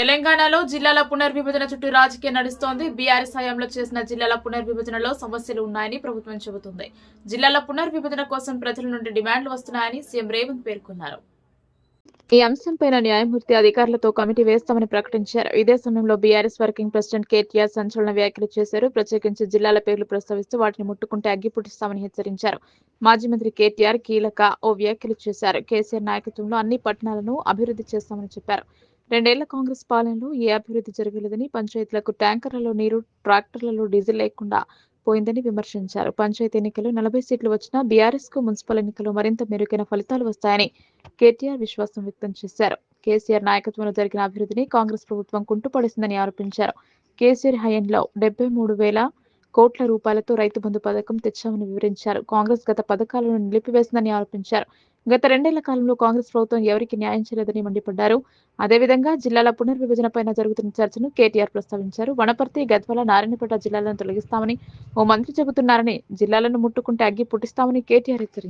తెలంగాణలో జిల్లాల పునర్విభజన చుట్టూ రాజకీయం నడుస్తోంది. బీఆర్ఎస్ హయాంలో చేసిన జిల్లాల పునర్విభజనలో సమస్యలు ఉన్నాయని ప్రభుత్వం చెబుతుంది. జిల్లాల పునర్విభజన కోసం ప్రజల నుండి డిమాండ్లు వస్తున్నాయని సీఎం రేవంత్ పేర్కొన్నారు. ఈ అంశంపైన న్యాయమూర్తి అధికారులతో కమిటీ వేస్తామని ప్రకటించారు. ఇదే సమయంలో బీఆర్ఎస్ వర్కింగ్ ప్రెసిడెంట్ కేటీఆర్ సంచలన వ్యాఖ్యలు చేశారు. ప్రత్యేకించి జిల్లాల పేర్లు ప్రస్తావిస్తూ వాటిని ముట్టుకుంటే అగ్గి పుట్టిస్తామని హెచ్చరించారు. మాజీ మంత్రి కేటీఆర్ కీలక ఓ వ్యాఖ్యలు చేశారు. కేసీఆర్ నాయకత్వంలో అన్ని పట్టణాలను అభివృద్ధి చేస్తామని చెప్పారు. రెండేళ్ళ కాంగ్రెస్ పాలనలో ఏ అభివృద్ధి జరగలేదని పంచాయతీలకు ట్యాంకర్లలో నీరు ట్రాక్టర్లలో డీజిల్ లేకుండా పోయిందని విమర్శించారు. పంచాయతీ ఎన్నికలు నలభై సీట్లు వచ్చినా బీఆర్ఎస్కు మున్సిపల్ ఎన్నికలు మరింత మెరుగైన ఫలితాలు వస్తాయని కేటీఆర్ విశ్వాసం వ్యక్తం చేశారు. కేసీఆర్ నాయకత్వంలో జరిగిన అభివృద్ధిని కాంగ్రెస్ ప్రభుత్వం కుంటుపడిస్తుందని ఆరోపించారు. కేసీఆర్ హయాంలో డెబ్బై మూడు వేల కోట్ల రూపాయలతో రైతు బంధు పథకం తెచ్చామని వివరించారు. కాంగ్రెస్ గత పథకాలను నిలిపివేసిందని ఆరోపించారు. గత రెండేళ్ళ కాలంలో కాంగ్రెస్ ప్రభుత్వం ఎవరికి న్యాయం చేయలేదని మండిపడ్డారు. అదేవిధంగా జిల్లాల పునర్విభజనపైన జరుగుతున్న చర్చను కేటీఆర్ ప్రస్తావించారు. వనపర్తి గద్వాల నారాయణపేట జిల్లాలను తొలగిస్తామని ఓ మంత్రి చెబుతున్నారని జిల్లాలను ముట్టుకుంటే అగ్గి పుట్టిస్తామని కేటీఆర్ హెచ్చరించారు.